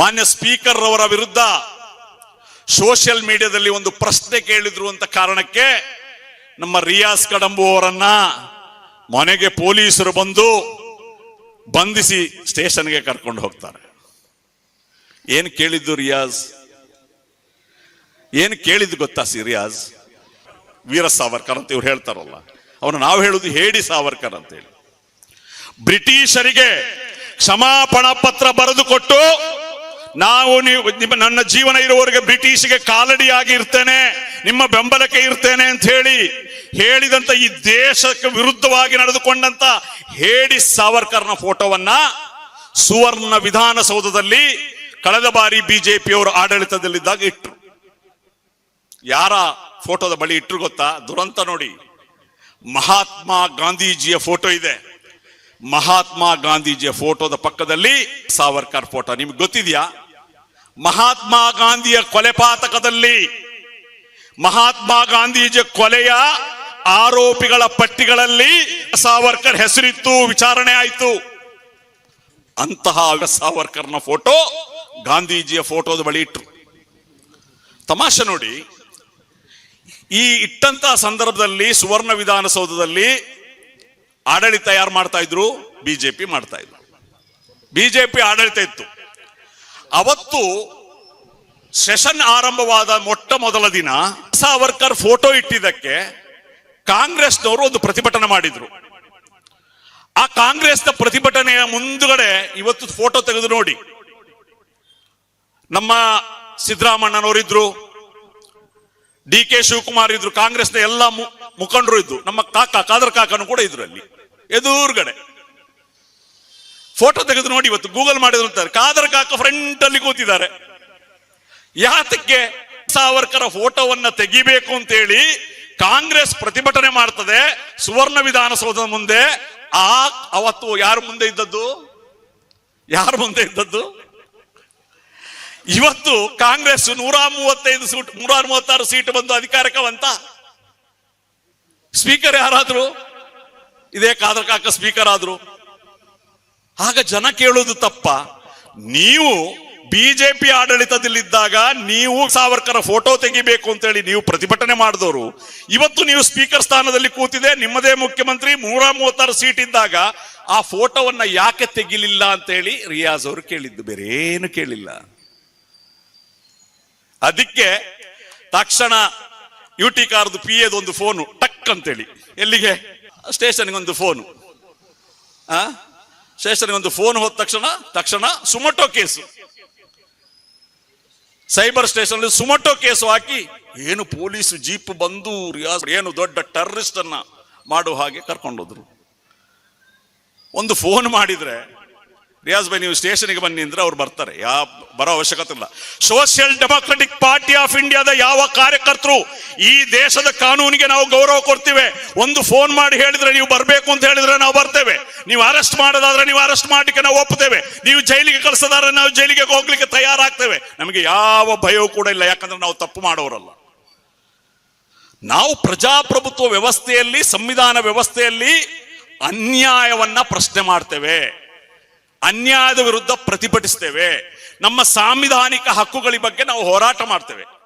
ಮಾನ್ಯ ಸ್ಪೀಕರ್ ಅವರ ವಿರುದ್ಧ ಸೋಷಿಯಲ್ ಮೀಡಿಯಾದಲ್ಲಿ ಒಂದು ಪ್ರಶ್ನೆ ಕೇಳಿದ್ರು ಅಂತ ಕಾರಣಕ್ಕೆ ನಮ್ಮ ರಿಯಾಸ್ ಕಡಂಬು ಅವರನ್ನ ಮನೆಗೆ ಪೊಲೀಸರು ಬಂದು ಬಂಧಿಸಿ ಸ್ಟೇಷನ್ಗೆ ಕರ್ಕೊಂಡು ಹೋಗ್ತಾರೆ. ಏನ್ ಕೇಳಿದ್ದು ರಿಯಾಜ್? ಏನ್ ಕೇಳಿದ್ದು ಗೊತ್ತಾ ಸಿ ರಿಯಾಜ್? ವೀರ ಸಾವರ್ಕರ್ ಅಂತ ಇವ್ರು ಹೇಳ್ತಾರಲ್ಲ, ಅವನು ನಾವು ಹೇಳುದು ಹೇಡಿ ಸಾವರ್ಕರ್ ಅಂತ ಹೇಳಿ. ಬ್ರಿಟಿಷರಿಗೆ ಕ್ಷಮಾಪಣಾ ಪತ್ರ ಬರೆದು ಕೊಟ್ಟು ನಾವು ನೀವು ನಿಮ್ಮ ನನ್ನ ಜೀವನ ಇರುವವರಿಗೆ ಬ್ರಿಟಿಷ್ಗೆ ಕಾಲಡಿಯಾಗಿ ಇರ್ತೇನೆ, ನಿಮ್ಮ ಬೆಂಬಲಕ್ಕೆ ಇರ್ತೇನೆ ಅಂತ ಹೇಳಿ ಹೇಳಿದಂತ ಈ ದೇಶಕ್ಕೆ ವಿರುದ್ಧವಾಗಿ ನಡೆದುಕೊಂಡಂತ ಹೇಡಿ ಸಾವರ್ಕರ್ನ ಫೋಟೋವನ್ನ ಸುವರ್ಣ ವಿಧಾನಸೌಧದಲ್ಲಿ ಕಳೆದ ಬಾರಿ ಬಿಜೆಪಿಯವರು ಆಡಳಿತದಲ್ಲಿದ್ದಾಗ ಇಟ್ರು. ಯಾರ ಫೋಟೋದ ಬಳಿ ಇಟ್ರು ಗೊತ್ತಾ? ದುರಂತ ನೋಡಿ. ಮಹಾತ್ಮ ಗಾಂಧೀಜಿಯ ಫೋಟೋ ಇದೆ. ಮಹಾತ್ಮ ಗಾಂಧೀಜಿಯ ಫೋಟೋದ ಪಕ್ಕದಲ್ಲಿ ಸಾವರ್ಕರ್ ಫೋಟೋ. ನಿಮ್ಗೆ ಗೊತ್ತಿದ್ಯಾ? ಮಹಾತ್ಮ ಗಾಂಧಿಯ ಕೊಲೆಪಾತಕದಲ್ಲಿ ಮಹಾತ್ಮ ಗಾಂಧೀಜಿಯ ಕೊಲೆಯ ಆರೋಪಿಗಳ ಪಟ್ಟಿಗಳಲ್ಲಿ ಸಾವರ್ಕರ್ ಹೆಸರಿತ್ತು, ವಿಚಾರಣೆ ಆಯಿತು. ಅಂತಹ ಸಾವರ್ಕರ್ನ ಫೋಟೋ ಗಾಂಧೀಜಿಯ ಫೋಟೋದ ಬಳಿ ಇಟ್ರು. ತಮಾಷೆ ನೋಡಿ, ಈ ಇಟ್ಟಂತಹ ಸಂದರ್ಭದಲ್ಲಿ ಸುವರ್ಣ ವಿಧಾನಸೌಧದಲ್ಲಿ ಆಡಳಿತ ಯಾರು ಮಾಡ್ತಾ ಇದ್ರು? ಬಿಜೆಪಿ ಮಾಡ್ತಾ ಇದ್ರು. ಬಿಜೆಪಿ ಆಡಳಿತ ಇತ್ತು. ಅವತ್ತು ಸೆಷನ್ ಆರಂಭವಾದ ಮೊಟ್ಟ ಮೊದಲ ದಿನ ಸಾವರ್ಕರ್ ಫೋಟೋ ಇಟ್ಟಿದ್ದಕ್ಕೆ ಕಾಂಗ್ರೆಸ್ನವರು ಒಂದು ಪ್ರತಿಭಟನೆ ಮಾಡಿದ್ರು. ಆ ಕಾಂಗ್ರೆಸ್ನ ಪ್ರತಿಭಟನೆಯ ಮುಂದುಗಡೆ ಇವತ್ತು ಫೋಟೋ ತೆಗೆದು ನೋಡಿ. ನಮ್ಮ ಸಿದ್ದರಾಮಣ್ಣನವರಿದ್ರು ಡಿ ಕೆ ಶಿವಕುಮಾರ್ ಇದ್ರು, ಕಾಂಗ್ರೆಸ್ನ ಎಲ್ಲ ಮುಖಂಡರು ಇದ್ರು. ನಮ್ಮ ಕಾಕ, ಕಾದರ್ ಕಾಕನು ಕೂಡ ಇದ್ರು ಅಲ್ಲಿ. ಎದುರುಗಡೆ. ಫೋಟೋ ತೆಗೆದು ನೋಡಿ ಇವತ್ತು ಗೂಗಲ್ ಮಾಡಿದ್ರು ಅಂತಾರೆ. ಕಾದರ್ ಕಾಕ ಫ್ರಂಟ್ ಅಲ್ಲಿ ಕೂತಿದ್ದಾರೆ. ಯಾತಕ್ಕೆ ಸಾವರ್ಕರ ಫೋಟೋವನ್ನ ತೆಗಿಬೇಕು ಅಂತೇಳಿ ಕಾಂಗ್ರೆಸ್ ಪ್ರತಿಭಟನೆ ಮಾಡ್ತದೆ. ಸುವರ್ಣ ವಿಧಾನಸೌಧದ ಮುಂದೆ. ಆ, ಅವತ್ತು ಯಾರು ಮುಂದೆ ಇದ್ದದ್ದು? ಯಾರು ಮುಂದೆ ಇದ್ದದ್ದು? ಇವತ್ತು ಕಾಂಗ್ರೆಸ್ ನೂರ ಮೂವತ್ತೈದು ಸೀಟ್, ನೂರ ಮೂವತ್ತಾರು ಸೀಟ್ ಬಂದು ಅಧಿಕಾರಕ್ಕೆ ಬಂತ ಸ್ಪೀಕರ್ ಯಾರಾದ್ರು? ಇದೇ ಕಾದರ್ ಕಾಕ ಸ್ಪೀಕರ್ ಆದ್ರು. ಆಗ ಜನ ಕೇಳೋದು ತಪ್ಪ. ನೀವು ಬಿಜೆಪಿ ಆಡಳಿತದಲ್ಲಿದ್ದಾಗ ನೀವು ಸಾವರ್ಕರ ಫೋಟೋ ತೆಗಿಬೇಕು ಅಂತೇಳಿ ನೀವು ಪ್ರತಿಭಟನೆ ಮಾಡಿದವರು. ಇವತ್ತು ನೀವು ಸ್ಪೀಕರ್ ಸ್ಥಾನದಲ್ಲಿ ಕೂತಿದೆ, ನಿಮ್ಮದೇ ಮುಖ್ಯಮಂತ್ರಿ, ನೂರ ಮೂವತ್ತಾರು ಸೀಟ್ ಇದ್ದಾಗ ಆ ಫೋಟೋವನ್ನ ಯಾಕೆ ತೆಗಿಲಿಲ್ಲ ಅಂತೇಳಿ ರಿಯಾಜ್ ಅವರು ಕೇಳಿದ್ದು ಬೇರೆ ಏನು ಕೇಳಿಲ್ಲ. ಅದಕ್ಕೆ ತಕ್ಷಣ ಯು ಟಿ ಕಾರ್ದು ಪಿ ಒಂದು ಫೋನು, ಟಕ್ ಅಂತೇಳಿ. ಎಲ್ಲಿಗೆ? ಸ್ಟೇಷನ್ಗೆ ಒಂದು ಫೋನು. ಆ? ಸ್ಟೇಷನ್ಗೆ ಒಂದು ಫೋನ್ ಹೋದ ತಕ್ಷಣ ತಕ್ಷಣ suo motu case. Cyber station suo motu case ಹಾಕಿ, ಏನು ಪೊಲೀಸ್ ಜೀಪ್ ಬಂದು ರಿಯಾಸ್ ಏನು ದೊಡ್ಡ ಟೆರರಿಸ್ಟ್ ಅನ್ನ ಮಾಡುವ ಹಾಗೆ ಕರ್ಕೊಂಡೋದ್ರು. ಒಂದು ಫೋನ್ ಮಾಡಿದ್ರೆ ರಿಯಾಜ್ ಬೈ ನೀವು ಸ್ಟೇಷನ್ಗೆ ಬನ್ನಿ ಅಂದ್ರೆ ಅವ್ರು ಬರ್ತಾರೆ. ಯಾ ಬರೋ ಅವಶ್ಯಕತೆ ಇಲ್ಲ. ಸೋಷಿಯಲ್ ಡೆಮೋಕ್ರೆಟಿಕ್ ಪಾರ್ಟಿ ಆಫ್ ಇಂಡಿಯಾದ ಯಾವ ಕಾರ್ಯಕರ್ತರು ಈ ದೇಶದ ಕಾನೂನಿಗೆ ನಾವು ಗೌರವ ಕೊಡ್ತೀವಿ, ಒಂದು ಫೋನ್ ಮಾಡಿ ಹೇಳಿದ್ರೆ ನೀವು ಬರಬೇಕು ಅಂತ ಹೇಳಿದ್ರೆ ನಾವು ಬರ್ತೇವೆ. ನೀವು ಅರೆಸ್ಟ್ ಮಾಡೋದಾದ್ರೆ ನೀವು ಅರೆಸ್ಟ್ ಮಾಡಲಿಕ್ಕೆ ನಾವು ಒಪ್ಪುತ್ತೇವೆ ನೀವು ಜೈಲಿಗೆ ಕಳಿಸೋದಾದ್ರೆ ನಾವು ಜೈಲಿಗೆ ಹೋಗ್ಲಿಕ್ಕೆ ತಯಾರಾಗ್ತೇವೆ. ನಮಗೆ ಯಾವ ಭಯವೂ ಕೂಡ ಇಲ್ಲ, ಯಾಕಂದ್ರೆ ನಾವು ತಪ್ಪು ಮಾಡೋರಲ್ಲ. ನಾವು ಪ್ರಜಾಪ್ರಭುತ್ವ ವ್ಯವಸ್ಥೆಯಲ್ಲಿ, ಸಂವಿಧಾನ ವ್ಯವಸ್ಥೆಯಲ್ಲಿ ಅನ್ಯಾಯವನ್ನ ಪ್ರಶ್ನೆ ಮಾಡ್ತೇವೆ. ಅನ್ಯಾಯದ ವಿರುದ್ಧ ಪ್ರತಿಭಟಿಸ್ತೇವೆ. ನಮ್ಮ ಸಾಂವಿಧಾನಿಕ ಹಕ್ಕುಗಳ ಬಗ್ಗೆ ನಾವು ಹೋರಾಟ ಮಾಡ್ತೇವೆ.